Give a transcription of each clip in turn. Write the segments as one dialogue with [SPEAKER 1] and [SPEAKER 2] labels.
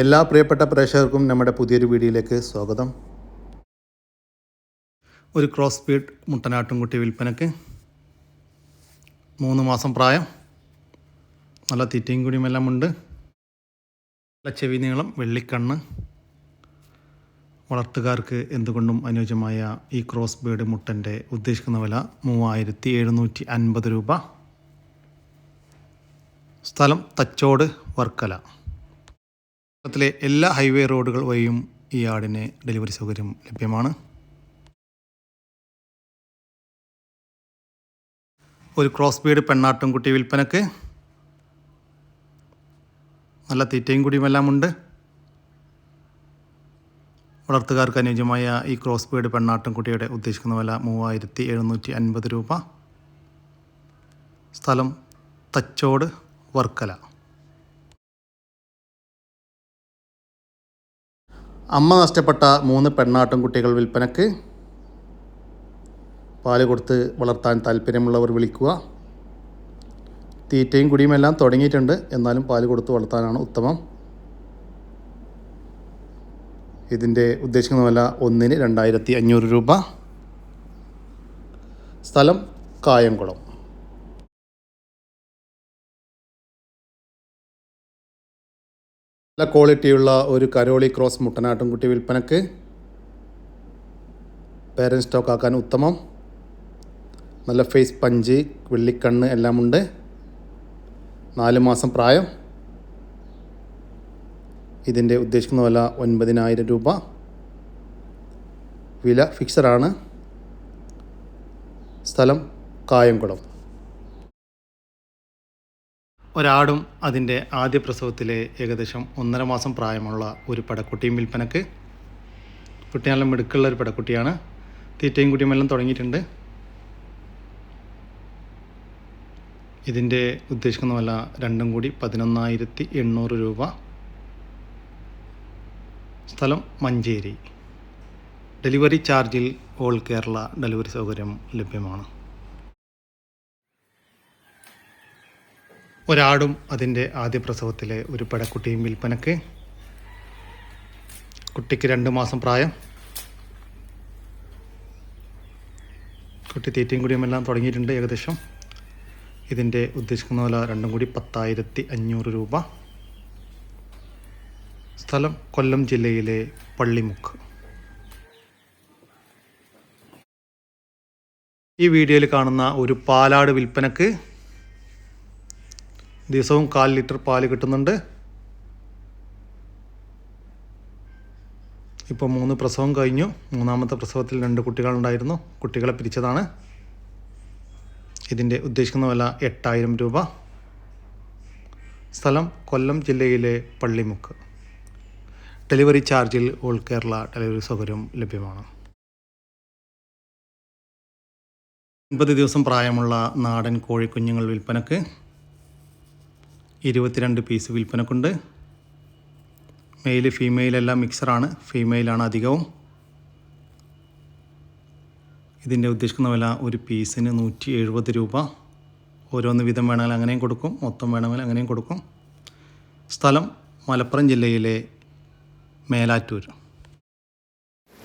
[SPEAKER 1] എല്ലാ പ്രിയപ്പെട്ട പ്രേക്ഷകർക്കും നമ്മുടെ പുതിയൊരു വീഡിയോയിലേക്ക് സ്വാഗതം. ഒരു ക്രോസ് സ്പീഡ് മുട്ടനാട്ടുംകുട്ടി വിൽപ്പനക്ക് മൂന്ന് മാസം പ്രായം. നല്ല തീറ്റയും കുടിയും എല്ലാം ഉണ്ട്. നല്ല ചെവി നീളം വെള്ളിക്കണ്ണ്. വളർത്തുകാർക്ക് എന്തുകൊണ്ടും അനുയോജ്യമായ ഈ ക്രോസ് ബീഡ് മുട്ടന്റെ ഉദ്ദേശിക്കുന്ന വില മൂവായിരത്തി എഴുന്നൂറ്റി അൻപത് രൂപ. സ്ഥലം തച്ചോട് വർക്കല. കേരളത്തിലെ എല്ലാ ഹൈവേ റോഡുകൾ വഴിയും ഈ ആടിന് ഡെലിവറി സൗകര്യം ലഭ്യമാണ്. ഒരു ക്രോസ് ബീഡ് പെണ്ണാട്ടുംകുട്ടി വിൽപ്പനക്ക്. നല്ല തീറ്റയും കുടിയും എല്ലാം ഉണ്ട്. വളർത്തുകാർക്ക് അനുയോജ്യമായ ഈ ക്രോസ് ബീഡ് പെണ്ണാട്ടുംകുട്ടിയുടെ ഉദ്ദേശിക്കുന്ന വില മൂവായിരത്തി എഴുന്നൂറ്റി അൻപത് രൂപ. സ്ഥലം തച്ചോട് വർക്കല. അമ്മ നഷ്ടപ്പെട്ട മൂന്ന് പെണ്ണാട്ടുംകുട്ടികൾ വിൽപ്പനക്ക് പാൽ കൊടുത്ത് വളർത്താൻ താല്പര്യമുള്ളവർ വിളിക്കുക. തീറ്റയും കുടിയും എല്ലാം തുടങ്ങിയിട്ടുണ്ട്. എന്നാലും പാൽ കൊടുത്ത് വളർത്താനാണ് ഉത്തമം. ഇതിന്റെ ഉദ്ദേശിക്കുന്ന വില ഒന്നിന് രണ്ടായിരത്തി അഞ്ഞൂറ് രൂപ. സ്ഥലം കായംകുളം. നല്ല ക്വാളിറ്റിയുള്ള ഒരു കരോളി ക്രോസ് മുട്ടനാട്ടുംകുട്ടി വിൽപ്പനക്ക് പേരൻ സ്റ്റോക്ക് ആക്കാൻ ഉത്തമം. നല്ല ഫേസ് പഞ്ച് വെള്ളിക്കണ്ണ് എല്ലാം ഉണ്ട് നാല് മാസം പ്രായം. ഇതിന്റെ ഉദ്ദേശിക്കുന്ന വില ഒൻപതിനായിരം രൂപ. വില ഫിക്സഡാണ് സ്ഥലം കായംകുളം. ഒരാടും അതിന്റെ ആദ്യ പ്രസവത്തിലെ ഏകദേശം ഒന്നര മാസം പ്രായമുള്ള ഒരു പടക്കുട്ടിയും വിൽപ്പനക്ക്. കുട്ടി നല്ല മിടുക്കുള്ള ഒരു പടക്കുട്ടിയാണ്. തീറ്റയും കുട്ടിയും എല്ലാം തുടങ്ങിയിട്ടുണ്ട്. ഇതിന്റെ ഉദ്ദേശിക്കുന്ന വില രണ്ടും കൂടി പതിനൊന്നായിരത്തി എണ്ണൂറ് രൂപ. സ്ഥലം മഞ്ചേരി. ഡെലിവറി ചാർജിൽ ഓൾ കേരള ഡെലിവറി സൗകര്യം ലഭ്യമാണ്. ഒരാടും അതിന്റെ ആദ്യ പ്രസവത്തിലെ ഒരു പടക്കുട്ടിയും വിൽപ്പനക്ക് കുട്ടിക്ക് രണ്ട് മാസം പ്രായം. കുട്ടി തീറ്റയും കുടിയും എല്ലാം തുടങ്ങിയിട്ടുണ്ട് ഏകദേശം. ഇതിന്റെ ഉദ്ദേശിക്കുന്ന പോലെ രണ്ടും കൂടി പത്തായിരത്തി അഞ്ഞൂറ് രൂപ. സ്ഥലം കൊല്ലം ജില്ലയിലെ പള്ളിമുക്ക്. ഈ വീഡിയോയിൽ കാണുന്ന ഒരു പാലാട് വിൽപ്പനക്ക് ദിവസവും കാൽ ലിറ്റർ പാൽ കിട്ടുന്നുണ്ട്. ഇപ്പോൾ മൂന്ന് പ്രസവം കഴിഞ്ഞു. മൂന്നാമത്തെ പ്രസവത്തിൽ രണ്ട് കുട്ടികളുണ്ടായിരുന്നു. കുട്ടികളെ പിരിച്ചതാണ്. ഇതിന്റെ ഉദ്ദേശിക്കുന്ന വില എട്ടായിരം രൂപ. സ്ഥലം കൊല്ലം ജില്ലയിലെ പള്ളിമുക്ക്. ഡെലിവറി ചാർജിൽ ഓൾ കേരള ഡെലിവറി സൗകര്യം ലഭ്യമാണ്. ഒൻപത് ദിവസം പ്രായമുള്ള നാടൻ കോഴിക്കുഞ്ഞുങ്ങൾ വിൽപ്പനക്ക് ഇരുപത്തിരണ്ട് പീസ് വിൽപ്പനക്കുണ്ട്. മെയിൽ ഫീമെയിൽ എല്ലാം മിക്സറാണ് ഫീമെയിലാണ് അധികവും. ഇതിന്റെ ഉദ്ദേശിക്കുന്ന വില ഒരു പീസിന് നൂറ്റി എഴുപത് രൂപ. ഓരോന്ന് വിധം വേണമെങ്കിൽ അങ്ങനെയും കൊടുക്കും. മൊത്തം വേണമെങ്കിൽ അങ്ങനെയും കൊടുക്കും. സ്ഥലം മലപ്പുറം ജില്ലയിലെ മേലാറ്റൂർ.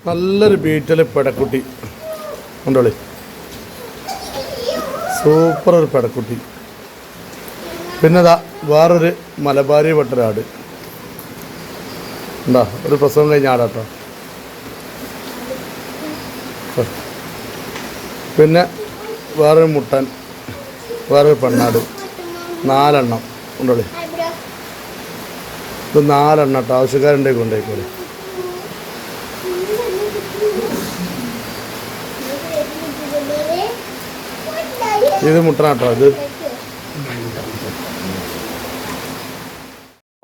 [SPEAKER 2] നല്ലൊരു ബീറ്റൽ പെടക്കുട്ടി. ഉണ്ടോളി സൂപ്പർ ഒരു പെടക്കുട്ടി. പിന്നെ ദാ വേറൊരു മലബാരി വെട്ടരാട്. എന്താ ഒരു പ്രസവം കഴിഞ്ഞ ആടാട്ടോ പിന്നെ വേറൊരു മുട്ടൻ വേറൊരു പെണ്ണാട്. നാലെണ്ണം ഉണ്ടോളി ഇത് നാലെണ്ണം കേട്ടോ ആവശ്യക്കാരുണ്ടേ കൊണ്ടേക്കോളി ഇത് മുട്ടനാട്ടോ ഇത്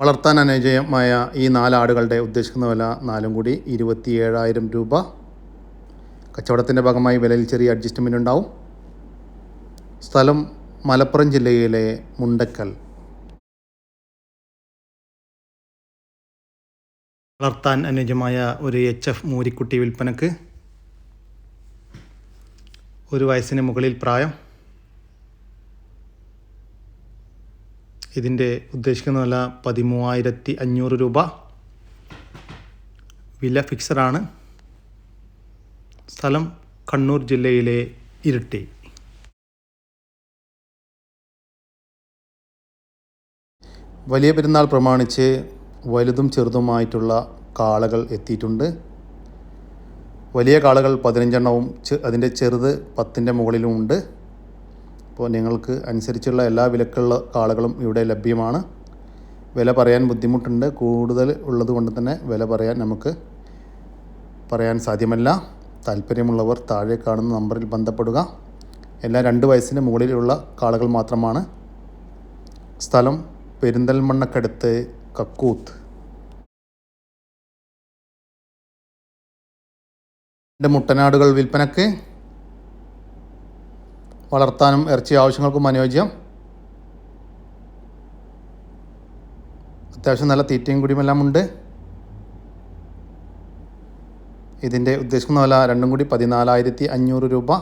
[SPEAKER 1] വളർത്താൻ അനുജയമായ ഈ നാലാടുകളുടെ ഉദ്ദേശിക്കുന്ന വില നാലും കൂടി ഇരുപത്തി ഏഴായിരം രൂപ. കച്ചവടത്തിന്റെ ഭാഗമായി വിലയിൽ ചെറിയ അഡ്ജസ്റ്റ്മെന്റ് ഉണ്ടാവും. സ്ഥലം മലപ്പുറം ജില്ലയിലെ മുണ്ടക്കൽ. വളർത്താൻ അനുജമായ ഒരു എച്ച് എഫ് മൂരിക്കുട്ടി വിൽപ്പനക്ക് ഒരു വയസ്സിന് മുകളിൽ പ്രായം. ഇതിന്റെ ഉദ്ദേശിക്കുന്ന വില പതിമൂവായിരത്തി അഞ്ഞൂറ് രൂപ. വില ഫിക്സഡാണ്. സ്ഥലം കണ്ണൂർ ജില്ലയിലെ ഇരിട്ടി. വലിയ പെരുന്നാൾ പ്രമാണിച്ച് വലുതും ചെറുതുമായിട്ടുള്ള കാളകൾ എത്തിയിട്ടുണ്ട്. വലിയ കാളകൾ പതിനഞ്ചെണ്ണവും അതിന്റെ ചെറുത് പത്തിന്റെ മുകളിലും ഉണ്ട് അപ്പോൾ നിങ്ങൾക്ക് അനുസരിച്ചുള്ള എല്ലാ വിലക്കുള്ള കാളകളും ഇവിടെ ലഭ്യമാണ്. വില പറയാൻ ബുദ്ധിമുട്ടുണ്ട്. കൂടുതൽ ഉള്ളത് കൊണ്ട് തന്നെ വില പറയാൻ നമുക്ക് പറയാൻ സാധ്യമല്ല. താല്പര്യമുള്ളവർ താഴെ കാണുന്ന നമ്പറിൽ ബന്ധപ്പെടുക. എല്ലാ രണ്ട് വയസ്സിന് മുകളിലുള്ള കാളകൾ മാത്രമാണ്. സ്ഥലം പെരിന്തൽമണ്ണക്കടുത്ത് കക്കൂത്ത്. രണ്ട് മുട്ടനാടുകൾ വിൽപ്പനക്ക് വളർത്താനും ഇറച്ചി ആവശ്യങ്ങൾക്കും അനുയോജ്യം. അത്യാവശ്യം നല്ല തീറ്റയും കൂടിയുമെല്ലാം ഉണ്ട്. ഇതിന്റെ ഉദ്ദേശിക്കുന്ന വില രണ്ടും കൂടി പതിനാലായിരത്തി അഞ്ഞൂറ് രൂപ.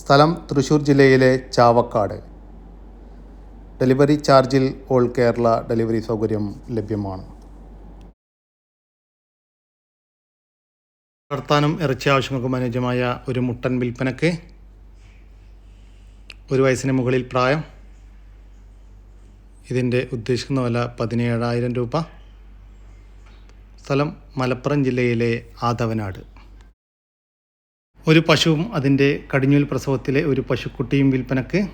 [SPEAKER 1] സ്ഥലം തൃശ്ശൂർ ജില്ലയിലെ ചാവക്കാട്. ഡെലിവറി ചാർജിൽ ഓൾ കേരള ഡെലിവറി സൗകര്യം ലഭ്യമാണ്. വളർത്താനും ഇറച്ചി ആവശ്യങ്ങൾക്കും അനുയോജ്യമായ ഒരു മുട്ടൻ വിൽപ്പനക്ക് ഒരു വയസ്സിന് മുകളിൽ പ്രായം. ഇതിന്റെ ഉദ്ദേശിക്കുന്ന വില പതിനേഴായിരം രൂപ. സ്ഥലം മലപ്പുറം ജില്ലയിലെ ആദവനാട്. ഒരു പശുവും അതിന്റെ കടിഞ്ഞൂൽ പ്രസവത്തിലെ ഒരു പശുക്കുട്ടിയും വിൽപ്പനക്ക്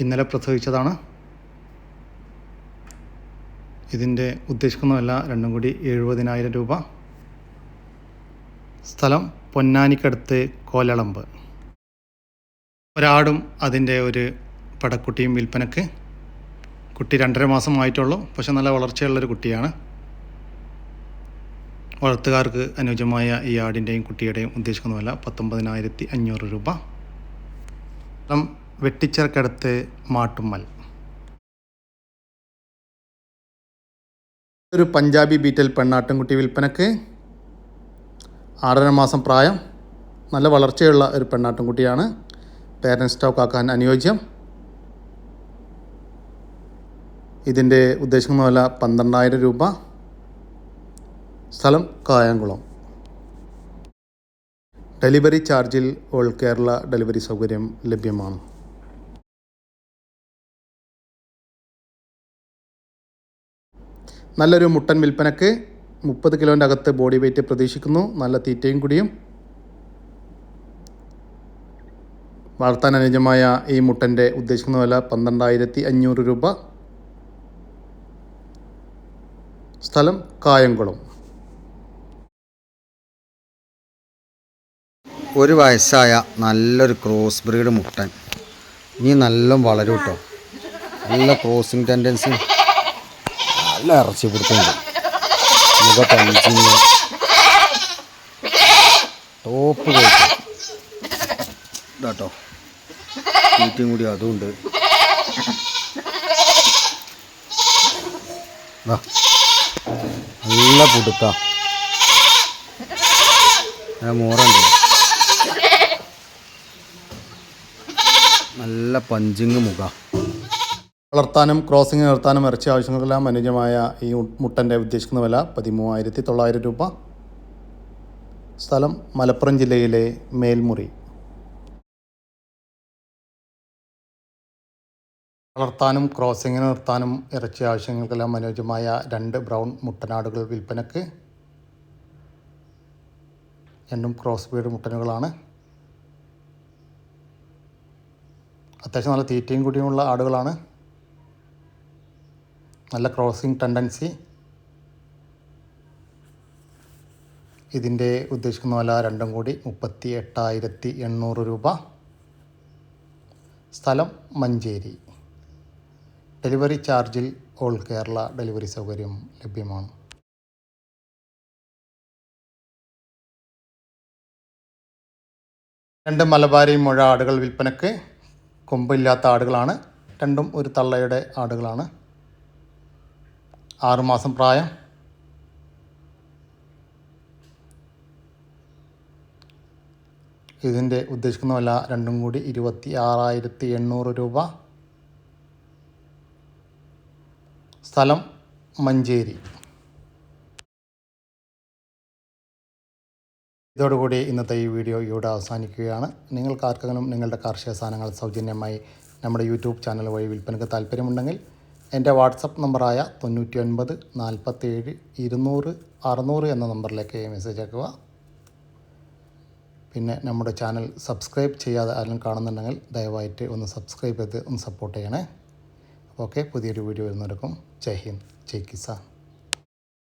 [SPEAKER 1] ഇന്നലെ പ്രസവിച്ചതാണ്. ഇതിന്റെ ഉദ്ദേശിക്കുന്ന വില രണ്ടും കൂടി എഴുപതിനായിരം രൂപ. സ്ഥലം പൊന്നാനിക്കടുത്ത് കോലളമ്പ്. ഒരാടും അതിന്റെ ഒരു പടക്കുട്ടിയും വിൽപ്പനക്ക്. കുട്ടി രണ്ടര മാസം ആയിട്ടുള്ളൂ പക്ഷെ നല്ല വളർച്ചയുള്ളൊരു കുട്ടിയാണ്. വളർത്തുകാർക്ക് അനുയോജ്യമായ ഈ ആടിന്റെയും കുട്ടിയുടെയും ഉദ്ദേശിക്കുന്നതല്ല പത്തൊമ്പതിനായിരത്തി അഞ്ഞൂറ് രൂപ. സ്ഥലം വെട്ടിച്ചിറക്കടുത്ത് മാട്ടുമ്മൽ. ഒരു പഞ്ചാബി ബീറ്റൽ പെണ്ണാട്ടിൻകുട്ടി വിൽപ്പനക്ക്. ആറര മാസം പ്രായം. നല്ല വളർച്ചയുള്ള ഒരു പെണ്ണാട്ടുംകുട്ടിയാണ് പേരൻസ് സ്റ്റോക്ക് ആക്കാൻ അനുയോജ്യം. ഇതിന്റെ ഉദ്ദേശിക്കുന്ന വില പന്ത്രണ്ടായിരം രൂപ. സ്ഥലം കായംകുളം. ഡെലിവറി ചാർജിൽ ഓൾ കേരള ഡെലിവറി സൗകര്യം ലഭ്യമാണ്. നല്ലൊരു മുട്ടൻ വിൽപ്പനക്ക് മുപ്പത് കിലോന്റെ അകത്ത് ബോഡി വെയിറ്റ് പ്രതീക്ഷിക്കുന്നു. നല്ല തീറ്റയും കുടിയും. വളർത്താൻ അനുജമായ ഈ മുട്ടന്റെ ഉദ്ദേശിക്കുന്ന വില പന്ത്രണ്ടായിരത്തി അഞ്ഞൂറ് രൂപ. സ്ഥലം കായംകുളം.
[SPEAKER 3] ഒരു വയസ്സായ നല്ലൊരു ക്രോസ് ബ്രീഡ് മുട്ടൻ. ഇനി നല്ല വളരും കേട്ടോ നല്ല ക്രോസിങ് ടെൻഡൻസി നല്ല ഇറച്ചി പിടുത്തുണ്ട് മുഖ പഞ്ചിങ് ടോപ്പ് കഴിക്കും ഇതാട്ടോ. തീറ്റയും കൂടി അതുണ്ട് ദാ, നല്ല പുടുത്ത. മോറുണ്ട് നല്ല പഞ്ചിങ് മുഖ.
[SPEAKER 1] വളർത്താനും ക്രോസിംഗ് നിർത്താനും ഇറച്ചി ആവശ്യങ്ങൾക്കെല്ലാം അനുയോജ്യമായ ഈ മുട്ടന്റെ ഉദ്ദേശിക്കുന്ന വില പതിമൂവായിരത്തി തൊള്ളായിരം രൂപ. സ്ഥലം മലപ്പുറം ജില്ലയിലെ മേൽമുറി. വളർത്താനും ക്രോസിങ്ങിന് നിർത്താനും ഇറച്ചി ആവശ്യങ്ങൾക്കെല്ലാം അനുയോജ്യമായ രണ്ട് ബ്രൗൺ മുട്ടനാടുകൾ വിൽപ്പനക്ക്. രണ്ടും ക്രോസ് ബീഡ് മുട്ടനുകളാണ്. അത്യാവശ്യം നല്ല തീറ്റയും കൂടിയുമുള്ള ആടുകളാണ്. നല്ല ക്രോസിംഗ് ടെൻഡൻസി. ഇതിന്റെ ഉദ്ദേശിക്കുന്ന വില രണ്ടും കൂടി മുപ്പത്തി എട്ടായിരത്തി എണ്ണൂറ് രൂപ. സ്ഥലം മഞ്ചേരി. ഡെലിവറി ചാർജിൽ ഓൾ കേരള ഡെലിവറി സൗകര്യം ലഭ്യമാണ്. രണ്ട് മലബാരി മുഴ ആടുകൾ വിൽപ്പനക്ക് കൊമ്പില്ലാത്ത ആടുകളാണ്. രണ്ടും ഒരു തള്ളയുടെ ആടുകളാണ്. ആറുമാസം പ്രായം. ഇതിന്റെ ഉദ്ദേശിക്കുന്ന വില രണ്ടും കൂടി ഇരുപത്തി ആറായിരത്തി എണ്ണൂറ് രൂപ. സ്ഥലം മഞ്ചേരി. ഇതോടുകൂടി ഇന്നത്തെ ഈ വീഡിയോ ഇവിടെ അവസാനിക്കുകയാണ്. നിങ്ങൾക്ക് ആർക്കെങ്കിലും നിങ്ങളുടെ കാർഷിക സാധനങ്ങൾ സൗജന്യമായി നമ്മുടെ യൂട്യൂബ് ചാനൽ വഴി വിൽപ്പനയ്ക്ക് താല്പര്യമുണ്ടെങ്കിൽ എന്റെ വാട്സപ്പ് നമ്പറായ തൊണ്ണൂറ്റി ഒൻപത് നാൽപ്പത്തേഴ് ഇരുന്നൂറ് അറുന്നൂറ് എന്ന നമ്പറിലേക്ക് മെസ്സേജ് അയക്കുക. പിന്നെ നമ്മുടെ ചാനൽ സബ്സ്ക്രൈബ് ചെയ്യാതെ ആരും കാണുന്നുണ്ടെങ്കിൽ ദയവായിട്ട് ഒന്ന് സബ്സ്ക്രൈബ് ചെയ്ത് ഒന്ന് സപ്പോർട്ട് ചെയ്യണേ. ഓക്കെ പുതിയൊരു വീഡിയോ വരുന്നവർക്കും ജയ് ഹിന്ദ് ജയ് കിസാൻ.